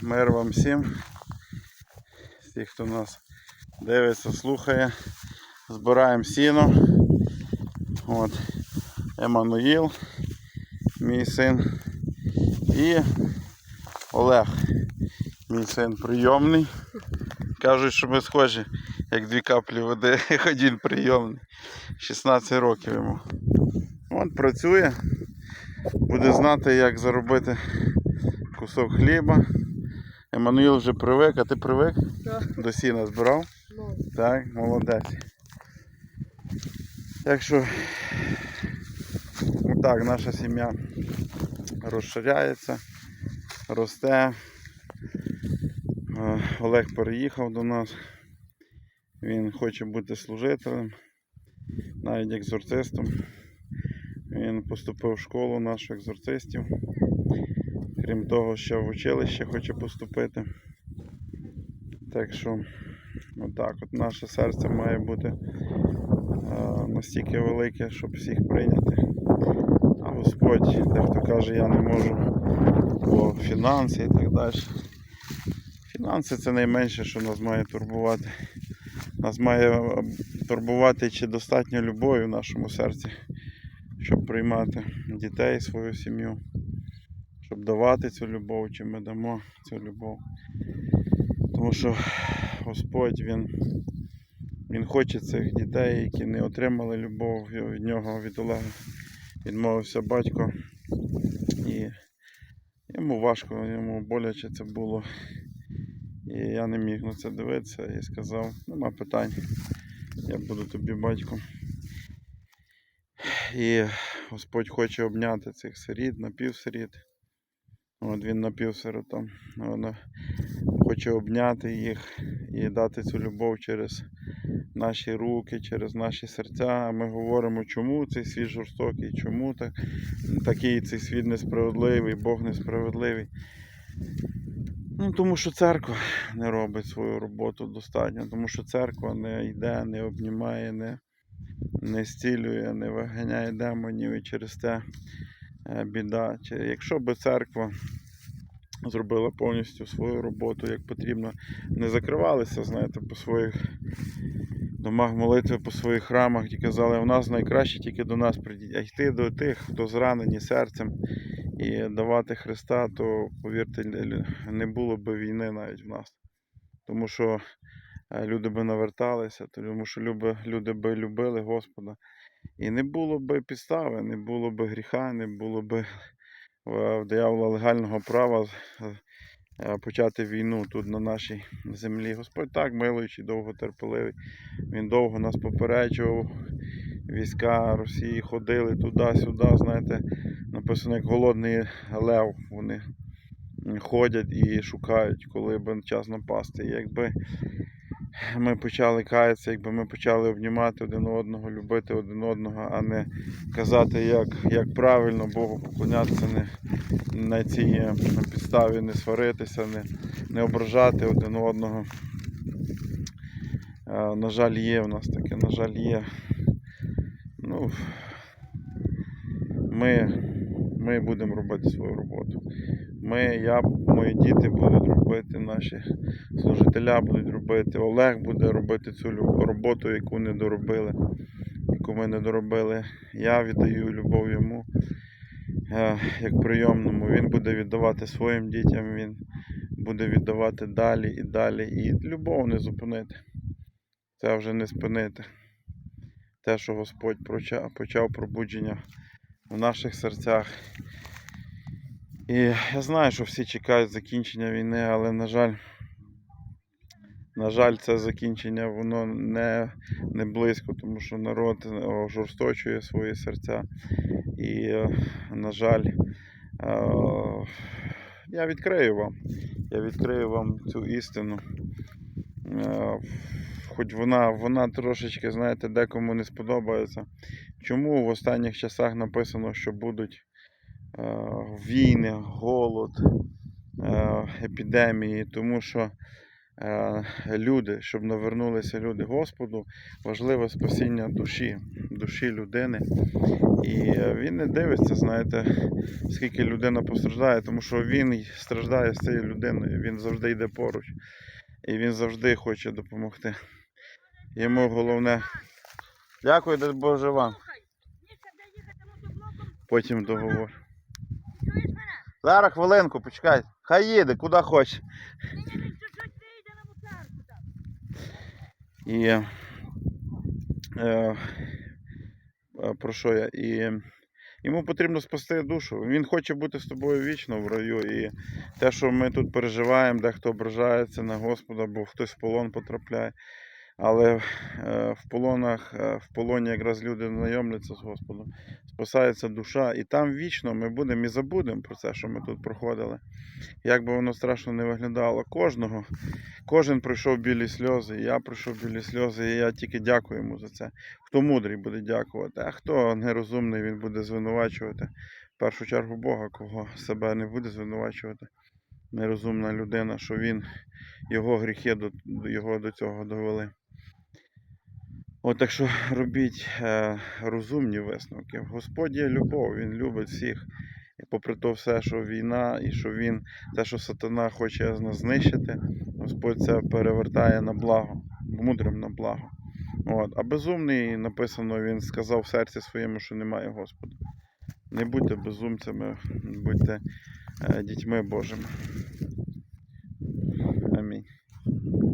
Мир вам всім. Всіх, хто нас дивиться, слухає. Збираємо сіно. От. Еммануїл, мій син. І Олег, мій син прийомний. Кажуть, що ми схожі, як дві каплі води, один прийомний. 16 років йому. От працює. Буде знати, як заробити кусок хліба. Еммануїл вже привик, а ти привик? Так. До сіна збирав? Ну, Так, молодець. Так що, так, наша сім'я розширяється, росте. Е, Олег переїхав до нас. Він хоче бути служителем, навіть екзорцистом. Він поступив в школу нашу екзорцистів. Крім того, ще в училище хоче поступити. Так що, отак, от наше серце має бути е, настільки велике, щоб всіх прийняти. А Господь, дехто каже, я не можу, бо фінанси і так далі. Фінанси це найменше, що нас має турбувати. Нас має е, турбувати, чи достатньо любові в нашому серці, щоб приймати дітей, свою сім'ю, щоб давати цю любов, чи ми дамо цю любов. Тому що Господь Він, він хоче цих дітей, які не отримали любов від нього, від Олега. Відмовився батько. І йому важко, йому боляче це було. І я не міг на це дивитися і сказав, нема питань. Я буду тобі батьком. І Господь хоче обняти цих сиріт, напівсиріт. От він напівсирота. Вона хоче обняти їх і дати цю любов через наші руки, через наші серця. А Ми говоримо, чому цей світ жорстокий, чому так, такий цей світ несправедливий, Бог несправедливий. Ну, тому що церква не робить свою роботу достатньо, тому що церква не йде, не обнімає, не, не зцілює, не виганяє демонів і через те біда. Чи- Якщо би церква зробила повністю свою роботу як потрібно, не закривалися, знаєте, по своїх домах молитви, по своїх храмах і казали, у нас найкраще тільки до нас прийдіть, а йти до тих, хто зранені серцем і давати Христа, то повірте, не було б війни навіть в нас. Тому що е, люди би наверталися, тому що люби- люди би любили Господа. І не було б підстави, не було б гріха, не було б е, в диявола легального права е, е, почати війну тут на нашій землі. Господь так милуючий, довготерпеливий. Він довго нас попереджував. Війська Росії ходили туди-сюди, знаєте, написано як голодний лев. Вони ходять і шукають, коли б час напасти. Якби ми почали каятися, якби ми почали обнімати один одного, любити один одного, а не казати, як, як правильно Богу поклонятися, не на цій е, підставі не сваритися, не, не ображати один одного. Е, На жаль, є в нас таке, на жаль, є. Ну, ми, ми будемо робити свою роботу. Ми, я, мої діти будуть робити, наші служителя будуть робити, Олег буде робити цю роботу, яку не доробили, яку ми не доробили. Я віддаю любов йому е, як прийомному. Він буде віддавати своїм дітям, він буде віддавати далі і далі. І любов не зупинити. Це вже не спинити. Те, що Господь почав пробудження в наших серцях. І я знаю, що всі чекають закінчення війни, але, на жаль, на жаль, це закінчення воно не, не близько, тому що народ ожорсточує свої серця. І, на жаль, я відкрию вам. Я відкрию вам цю істину. Хоч вона, вона трошечки, знаєте, декому не сподобається. Чому в останніх часах написано, що будуть е, війни, голод, е, епідемії, тому що е, люди, щоб навернулися люди Господу, важливе спасіння душі, душі людини. І е, він не дивиться, знаєте, скільки людина постраждає, тому що він страждає з цією людиною, він завжди йде поруч. І він завжди хоче допомогти. Йому головне. Дякую, дай Боже вам. Потім договор. Зараз хвилинку, почекай. Хай їде, куди хоче. І е, е, про що я? І йому потрібно спасти душу. Він хоче бути з тобою вічно в раю. І те, що ми тут переживаємо, дехто ображається на Господа, бо хтось в полон потрапляє. Але е, в полонах, е, в полоні якраз люди знайомляться з Господом, спасається душа, і там вічно ми будемо і забудемо про це, що ми тут проходили. Як би воно страшно не виглядало, кожного, кожен пройшов білі сльози, і я пройшов білі сльози, і я тільки дякую йому за це. Хто мудрий буде дякувати, а хто нерозумний, він буде звинувачувати. В першу чергу Бога, кого себе не буде звинувачувати. Нерозумна людина, що він його гріхи до, до- його до цього довели. От так що робіть е, розумні висновки. Господь є любов, Він любить всіх. І попри то все, що війна, і що він, те, що сатана хоче нас знищити, Господь це перевертає на благо, мудрим на благо. От. А безумний написано, він сказав в серці своєму, що немає Господа. Не будьте безумцями, будьте е, дітьми Божими.